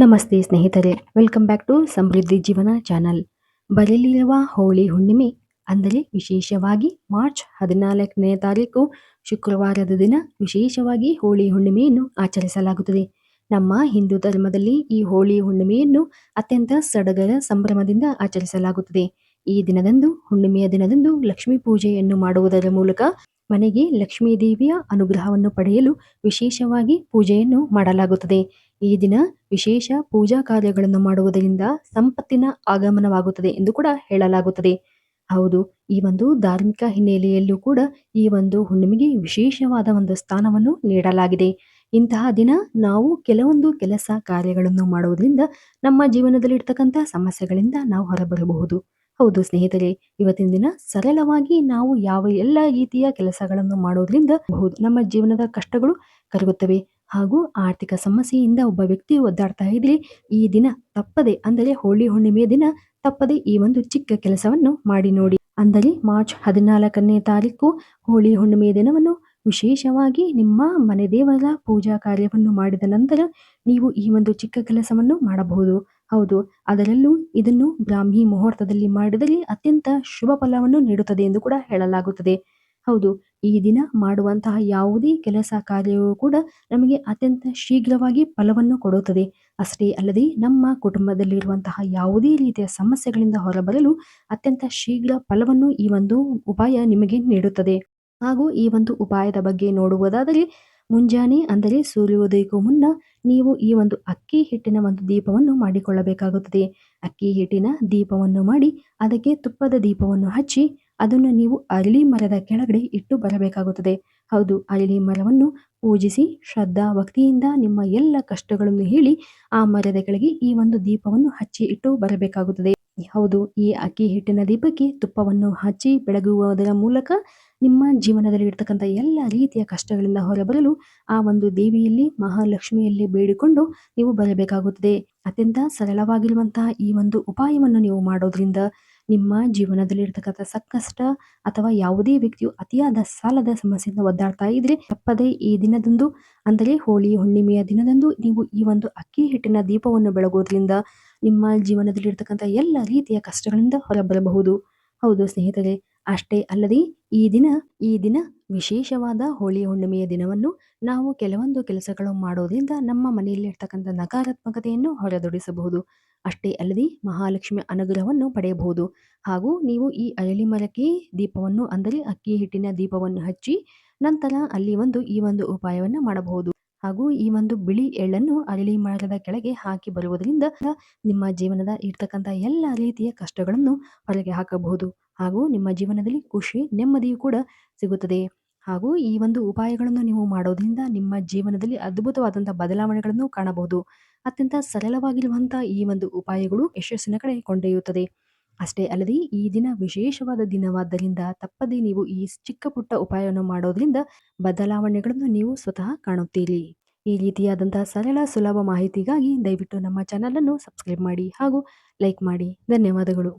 ನಮಸ್ತೆ ಸ್ನೇಹಿತರೆ welcome back to ಸಮೃದ್ಧಿ ಜೀವನ ಚಾನಲ್ ಬರಲಿರುವ ಹೋಳಿ ಹುಣ್ಣಿಮೆ ಅಂದರೆ ವಿಶೇಷವಾಗಿ ಮಾರ್ಚ್ ಹದಿನಾಲ್ಕನೇ ತಾರೀಕು ಶುಕ್ರವಾರದ ದಿನ ವಿಶೇಷವಾಗಿ ಹೋಳಿ ಹುಣ್ಣಿಮೆಯನ್ನು ಆಚರಿಸಲಾಗುತ್ತದೆ. ನಮ್ಮ ಹಿಂದೂ ಧರ್ಮದಲ್ಲಿ ಈ ಹೋಳಿ ಹುಣ್ಣಿಮೆಯನ್ನು ಅತ್ಯಂತ ಸಡಗರ ಸಂಭ್ರಮದಿಂದ ಆಚರಿಸಲಾಗುತ್ತದೆ. ಈ ದಿನದಂದು, ಹುಣ್ಣಿಮೆಯ ದಿನದಂದು ಲಕ್ಷ್ಮೀ ಪೂಜೆಯನ್ನು ಮಾಡುವುದರ ಮೂಲಕ ಮನೆಗೆ ಲಕ್ಷ್ಮೀ ದೇವಿಯ ಅನುಗ್ರಹವನ್ನು ಪಡೆಯಲು ವಿಶೇಷವಾಗಿ ಪೂಜೆಯನ್ನು ಮಾಡಲಾಗುತ್ತದೆ. ಈ ದಿನ ವಿಶೇಷ ಪೂಜಾ ಕಾರ್ಯಗಳನ್ನು ಮಾಡುವುದರಿಂದ ಸಂಪತ್ತಿನ ಆಗಮನವಾಗುತ್ತದೆ ಎಂದು ಕೂಡ ಹೇಳಲಾಗುತ್ತದೆ. ಹೌದು, ಈ ಒಂದು ಧಾರ್ಮಿಕ ಹಿನ್ನೆಲೆಯಲ್ಲೂ ಕೂಡ ಈ ಒಂದು ಹುಣ್ಣಿಮೆಗೆ ವಿಶೇಷವಾದ ಒಂದು ಸ್ಥಾನವನ್ನು ನೀಡಲಾಗಿದೆ. ಇಂತಹ ದಿನ ನಾವು ಕೆಲವೊಂದು ಕೆಲಸ ಕಾರ್ಯಗಳನ್ನು ಮಾಡುವುದರಿಂದ ನಮ್ಮ ಜೀವನದಲ್ಲಿ ಇರ್ತಕ್ಕಂಥ ಸಮಸ್ಯೆಗಳಿಂದ ನಾವು ಹೊರಬರಬಹುದು. ಹೌದು ಸ್ನೇಹಿತರೆ, ಇವತ್ತಿನ ದಿನ ಸರಳವಾಗಿ ನಾವು ಯಾವ ಎಲ್ಲ ರೀತಿಯ ಕೆಲಸಗಳನ್ನು ಮಾಡೋದ್ರಿಂದ ಬಹುದು ನಮ್ಮ ಜೀವನದ ಕಷ್ಟಗಳು ಕರಗುತ್ತವೆ. ಹಾಗೂ ಆರ್ಥಿಕ ಸಮಸ್ಯೆಯಿಂದ ಒಬ್ಬ ವ್ಯಕ್ತಿ ಒದ್ದಾಡ್ತಾ ಇದ್ರೆ ಈ ದಿನ ತಪ್ಪದೆ, ಅಂದರೆ ಹೋಳಿ ಹುಣ್ಣಿಮೆಯ ದಿನ ತಪ್ಪದೆ ಈ ಒಂದು ಚಿಕ್ಕ ಕೆಲಸವನ್ನು ಮಾಡಿ ನೋಡಿ. ಅಂದರೆ ಮಾರ್ಚ್ ಹದಿನಾಲ್ಕನೇ ತಾರೀಕು ಹೋಳಿ ಹುಣ್ಣಿಮೆಯ ದಿನವನ್ನು ವಿಶೇಷವಾಗಿ ನಿಮ್ಮ ಮನೆ ದೇವರ ಪೂಜಾ ಕಾರ್ಯವನ್ನು ಮಾಡಿದ ನಂತರ ನೀವು ಈ ಒಂದು ಚಿಕ್ಕ ಕೆಲಸವನ್ನು ಮಾಡಬಹುದು. ಹೌದು, ಅದರಲ್ಲೂ ಇದನ್ನು ಬ್ರಾಹ್ಮಿ ಮುಹೂರ್ತದಲ್ಲಿ ಮಾಡಿದರೆ ಅತ್ಯಂತ ಶುಭ ಫಲವನ್ನು ನೀಡುತ್ತದೆ ಎಂದು ಕೂಡ ಹೇಳಲಾಗುತ್ತದೆ. ಹೌದು, ಈ ದಿನ ಮಾಡುವಂತಹ ಯಾವುದೇ ಕೆಲಸ ಕಾರ್ಯವೂ ಕೂಡ ನಮಗೆ ಅತ್ಯಂತ ಶೀಘ್ರವಾಗಿ ಫಲವನ್ನು ಕೊಡುತ್ತದೆ. ಅಷ್ಟೇ ಅಲ್ಲದೆ ನಮ್ಮ ಕುಟುಂಬದಲ್ಲಿರುವಂತಹ ಯಾವುದೇ ರೀತಿಯ ಸಮಸ್ಯೆಗಳಿಂದ ಹೊರಬರಲು ಅತ್ಯಂತ ಶೀಘ್ರ ಫಲವನ್ನು ಈ ಒಂದು ಉಪಾಯ ನಿಮಗೆ ನೀಡುತ್ತದೆ. ಹಾಗೂ ಈ ಒಂದು ಉಪಾಯದ ಬಗ್ಗೆ ನೋಡುವುದಾದರೆ ಮುಂಜಾನೆ ಅಂದರೆ ಸೂರ್ಯೋದಯಕ್ಕೂ ಮುನ್ನ ನೀವು ಈ ಒಂದು ಅಕ್ಕಿ ಹಿಟ್ಟಿನ ಒಂದು ದೀಪವನ್ನು ಮಾಡಿಕೊಳ್ಳಬೇಕಾಗುತ್ತದೆ. ಅಕ್ಕಿ ಹಿಟ್ಟಿನ ದೀಪವನ್ನು ಮಾಡಿ ಅದಕ್ಕೆ ತುಪ್ಪದ ದೀಪವನ್ನು ಹಚ್ಚಿ ಅದನ್ನು ನೀವು ಅರಳಿ ಮರದ ಕೆಳಗಡೆ ಇಟ್ಟು ಬರಬೇಕಾಗುತ್ತದೆ. ಹೌದು, ಅರಳಿ ಮರವನ್ನು ಪೂಜಿಸಿ ಶ್ರದ್ಧಾ ಭಕ್ತಿಯಿಂದ ನಿಮ್ಮ ಎಲ್ಲ ಕಷ್ಟಗಳನ್ನು ಹೇಳಿ ಆ ಮರದ ಕೆಳಗೆ ಈ ಒಂದು ದೀಪವನ್ನು ಹಚ್ಚಿ ಇಟ್ಟು ಬರಬೇಕಾಗುತ್ತದೆ. ಹೌದು, ಈ ಅಕ್ಕಿ ಹಿಟ್ಟಿನ ದೀಪಕ್ಕೆ ತುಪ್ಪವನ್ನು ಹಚ್ಚಿ ಬೆಳಗುವುದರ ಮೂಲಕ ನಿಮ್ಮ ಜೀವನದಲ್ಲಿ ಇರ್ತಕ್ಕಂಥ ಎಲ್ಲ ರೀತಿಯ ಕಷ್ಟಗಳಿಂದ ಹೊರಬರಲು ಆ ಒಂದು ದೇವಿಯಲ್ಲಿ, ಮಹಾಲಕ್ಷ್ಮಿಯಲ್ಲಿ ಬೇಡಿಕೊಂಡು ನೀವು ಬರಬೇಕಾಗುತ್ತದೆ. ಅತ್ಯಂತ ಸರಳವಾಗಿರುವಂತಹ ಈ ಒಂದು ಉಪಾಯವನ್ನು ನೀವು ಮಾಡೋದ್ರಿಂದ ನಿಮ್ಮ ಜೀವನದಲ್ಲಿ ಇರತಕ್ಕಂಥ ಸಂಕಷ್ಟ ಅಥವಾ ಯಾವುದೇ ವ್ಯಕ್ತಿಯು ಅತಿಯಾದ ಸಾಲದ ಸಮಸ್ಯೆಯಿಂದ ಒದ್ದಾಡ್ತಾ ಇದ್ರೆ ತಪ್ಪದೇ ಈ ದಿನದಂದು ಅಂದರೆ ಹೋಳಿ ಹುಣ್ಣಿಮೆಯ ದಿನದಂದು ನೀವು ಈ ಒಂದು ಅಕ್ಕಿ ಹಿಟ್ಟಿನ ದೀಪವನ್ನು ಬೆಳಗೋದ್ರಿಂದ ನಿಮ್ಮ ಜೀವನದಲ್ಲಿ ಇರತಕ್ಕಂಥ ಎಲ್ಲ ರೀತಿಯ ಕಷ್ಟಗಳಿಂದ ಹೊರಬರಬಹುದು. ಹೌದು ಸ್ನೇಹಿತರೆ ಅಷ್ಟೇ ಅಲ್ಲದೆ ಈ ದಿನ ಈ ದಿನ ವಿಶೇಷವಾದ ಹೋಳಿ ಹುಣ್ಣಿಮೆಯ ದಿನವನ್ನು ನಾವು ಕೆಲವೊಂದು ಕೆಲಸಗಳು ಮಾಡೋದ್ರಿಂದ ನಮ್ಮ ಮನೆಯಲ್ಲಿ ಇರ್ತಕ್ಕಂಥ ನಕಾರಾತ್ಮಕತೆಯನ್ನು ಹೊರದೊಡಿಸಬಹುದು. ಅಷ್ಟೇ ಅಲ್ಲದೆ ಮಹಾಲಕ್ಷ್ಮಿ ಅನುಗ್ರಹವನ್ನು ಪಡೆಯಬಹುದು. ಹಾಗೂ ನೀವು ಈ ಅರಳಿ ಮರಕ್ಕೆ ದೀಪವನ್ನು, ಅಂದರೆ ಅಕ್ಕಿ ಹಿಟ್ಟಿನ ದೀಪವನ್ನು ಹಚ್ಚಿ ನಂತರ ಅಲ್ಲಿ ಒಂದು, ಈ ಒಂದು ಉಪಾಯವನ್ನು ಮಾಡಬಹುದು. ಹಾಗೂ ಈ ಒಂದು ಬಿಳಿ ಎಳ್ಳನ್ನು ಅರಳಿ ಮರದ ಕೆಳಗೆ ಹಾಕಿ ಬರುವುದರಿಂದ ನಿಮ್ಮ ಜೀವನದ ಇರ್ತಕ್ಕಂಥ ಎಲ್ಲ ರೀತಿಯ ಕಷ್ಟಗಳನ್ನು ಹೊರಗೆ ಹಾಕಬಹುದು. ಹಾಗೂ ನಿಮ್ಮ ಜೀವನದಲ್ಲಿ ಖುಷಿ, ನೆಮ್ಮದಿಯು ಕೂಡ ಸಿಗುತ್ತದೆ. ಹಾಗೂ ಈ ಒಂದು ಉಪಾಯಗಳನ್ನು ನೀವು ಮಾಡೋದ್ರಿಂದ ನಿಮ್ಮ ಜೀವನದಲ್ಲಿ ಅದ್ಭುತವಾದಂಥ ಬದಲಾವಣೆಗಳನ್ನು ಕಾಣಬಹುದು. ಅತ್ಯಂತ ಸರಳವಾಗಿರುವಂಥ ಈ ಒಂದು ಉಪಾಯಗಳು ಯಶಸ್ಸಿನ ಕಡೆ ಕೊಂಡೊಯ್ಯುತ್ತದೆ. ಅಷ್ಟೇ ಅಲ್ಲದೆ ಈ ದಿನ ವಿಶೇಷವಾದ ದಿನವಾದ್ದರಿಂದ ತಪ್ಪದೇ ನೀವು ಈ ಚಿಕ್ಕ ಪುಟ್ಟ ಉಪಾಯವನ್ನು ಮಾಡೋದ್ರಿಂದ ಬದಲಾವಣೆಗಳನ್ನು ನೀವು ಸ್ವತಃ ಕಾಣುತ್ತೀರಿ. ಈ ರೀತಿಯಾದಂತಹ ಸರಳ ಸುಲಭ ಮಾಹಿತಿಗಾಗಿ ದಯವಿಟ್ಟು ನಮ್ಮ ಚಾನಲನ್ನು ಸಬ್ಸ್ಕ್ರೈಬ್ ಮಾಡಿ ಹಾಗೂ ಲೈಕ್ ಮಾಡಿ. ಧನ್ಯವಾದಗಳು.